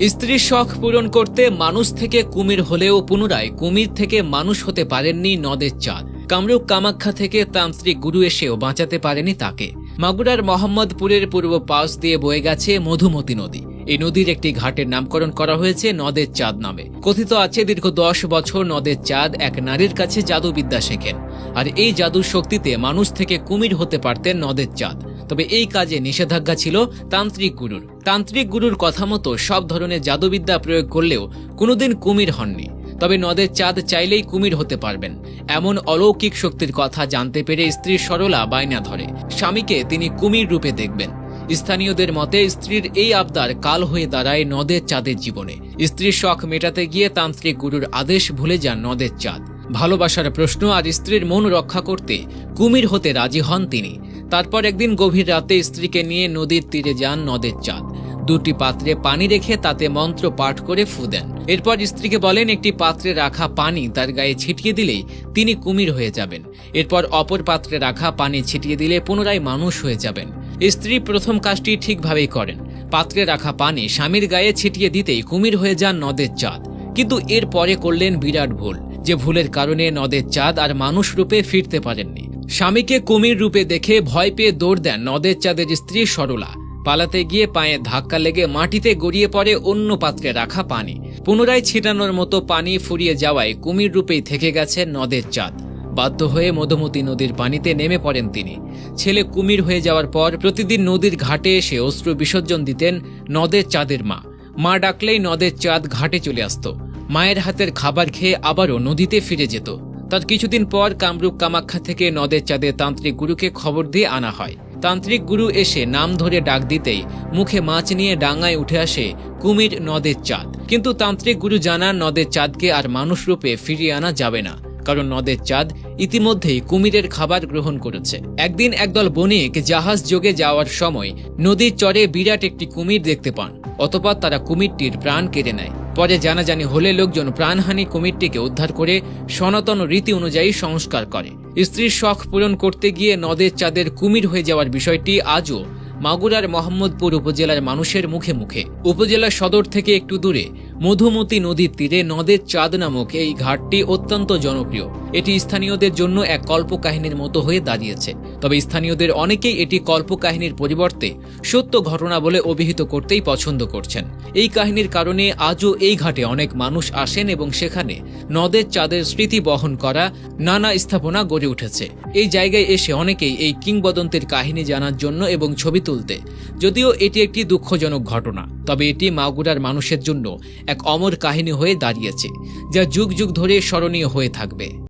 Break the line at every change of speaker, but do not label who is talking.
স্ত্রীর শখ পূরণ করতে মানুষ থেকে কুমির হলেও পুনরায় কুমির থেকে মানুষ হতে পারেননি নদের চাঁদ। কামরূপ কামাখ্যা থেকে তান্ত্রিক গুরু এসেও বাঁচাতে পারেনি তাকে। মাগুরার মোহাম্মদপুরের পূর্ব পাশ দিয়ে বয়ে গেছে মধুমতি নদী। এই নদীর একটি ঘাটের নামকরণ করা হয়েছে নদের চাঁদ নামে। কথিত আছে দীর্ঘ দশ বছর নদের চাঁদ এক নারীর কাছে জাদুবিদ্যা শেখেন। আর এই জাদুর শক্তিতে মানুষ থেকে কুমির হতে পারতেন নদের চাঁদ। তবে এই কাজে নিষেধাজ্ঞা ছিল তান্ত্রিক গুরুর। তান্ত্রিক গুরুর কথা মতো সব ধরনের জাদুবিদ্যা প্রয়োগ করলেও কোনোদিন কুমির হননি। তবে নদের চাঁদ চাইলেই কুমির হতে পারবেন। এমন অলৌকিক শক্তির কথা জানতে পেরে স্ত্রী সরলা বায়না ধরে। স্বামীকে তিনি কুমির রূপে দেখবেন। স্থানীয়দের মতে স্ত্রীর এই আবদার কাল হয়ে দাঁড়ায় নদের চাঁদের জীবনে। স্ত্রীর শখ মেটাতে গিয়ে তান্ত্রিক গুরুর আদেশ ভুলে যান নদের চাঁদ। ভালোবাসার প্রশ্ন আর স্ত্রীর মন রক্ষা করতে কুমির হতে রাজি হন তিনি। তারপর একদিন গভীর রাতে স্ত্রীকে নিয়ে নদীর তীরে যান নদের চাঁদ। দুটি পাত্রে পানি রেখে তাতে মন্ত্র পাঠ করে ফু দেন। এরপর স্ত্রীকে বলেন, একটি পাত্রে রাখা পানি তার গায়ে ছিটিয়ে দিলেই তিনি কুমির হয়ে যাবেন। এরপর অপর পাত্রে রাখা পানি ছিটিয়ে দিলে পুনরায় মানুষ হয়ে যাবেন। স্ত্রী প্রথম কাজটি ঠিকভাবেই করেন। পাত্রে রাখা পানি স্বামীর গায়ে ছিটিয়ে দিতেই কুমির হয়ে যান নদের চাঁদ। কিন্তু এর পরে করলেন বিরাট ভুল। যে ভুলের কারণে নদের চাঁদ আর মানুষ রূপে ফিরতে পারেননি। স্বামীকে কুমির রূপে দেখে ভয় পেয়ে দৌড় দেন নদের চাঁদের স্ত্রী সরলা। পালাতে গিয়ে পায়ে ধাক্কা লেগে মাটিতে গড়িয়ে পড়ে অন্য পাত্রে রাখা পানি। পুনরায় ছিটানোর মতো পানি ফুরিয়ে যাওয়ায় কুমির রূপেই থেকে গেছে নদের চাঁদ। বাধ্য হয়ে মধুমতি নদীর পানিতে নেমে পড়েন তিনি। ছেলে কুমির হয়ে যাওয়ার পর প্রতিদিন নদীর ঘাটে এসে অস্ত্র বিসর্জন দিতেন নদের চাঁদের মা। মা ডাকলেই নদের চাঁদ ঘাটে চলে আসত। মায়ের হাতের খাবার খেয়ে আবারও নদীতে ফিরে যেত। তার কিছুদিন পর কামরূপ কামাখ্যা থেকে নদের চাঁদে তান্ত্রিক গুরুকে খবর দিয়ে আনা হয়। তান্ত্রিক গুরু এসে নাম ধরে ডাক দিতেই মুখে মাছ নিয়ে ডাঙায় উঠে আসে কুমির নদের চাঁদ। কিন্তু তান্ত্রিক গুরু জানান, নদের চাঁদকে আর মানুষ রূপে ফিরিয়ে আনা যাবে না, কারণ নদের চাঁদ ইতিমধ্যেই কুমিরের খাবার গ্রহণ করেছে। একদিন একদল বণিক জাহাজ যোগে যাওয়ার সময় নদীর চরে বিরাট একটি কুমির দেখতে পান। অতপর তারা কুমিরটির প্রাণ কেড়ে নেয়। পরে জানাজানি হলে লোকজন প্রাণহানি কুমিরটিকে উদ্ধার করে সনাতন রীতি অনুযায়ী সংস্কার করে। স্ত্রীর শখ পূরণ করতে গিয়ে নদের চাঁদের কুমির হয়ে যাওয়ার বিষয়টি আজও মাগুরার মোহাম্মদপুর উপজেলার মানুষের মুখে মুখে। উপজেলা সদর থেকে একটু দূরে মধুমতি নদীর তীরে নদের চাঁদ নামক এই ঘাটটি অত্যন্ত জনপ্রিয়। এটি স্থানীয়দের জন্য এক কল্পকাহিনীর মতো হয়ে দাঁড়িয়েছে। তবে স্থানীয়দের অনেকেই এটি কল্পকাহিনীর পরিবর্তে সত্য ঘটনা বলে অভিহিত করতেই পছন্দ করছেন। এই কাহিনীর কারণে আজও এই ঘাটে অনেক মানুষ আসেন এবং সেখানে নদের চাঁদের স্মৃতি বহন করা নানা স্থাপনা গড়ে উঠেছে। এই জায়গায় এসে অনেকেই এই কিংবদন্তির কাহিনী জানার জন্য এবং ছবি তুলতে, যদিও এটি একটি দুঃখজনক ঘটনা, তবে এটি মাগুরার মানুষের জন্য এক অমর কাহিনী হয়ে দাঁড়িয়েছে যা যুগ যুগ ধরে স্মরণীয় হয়ে থাকবে।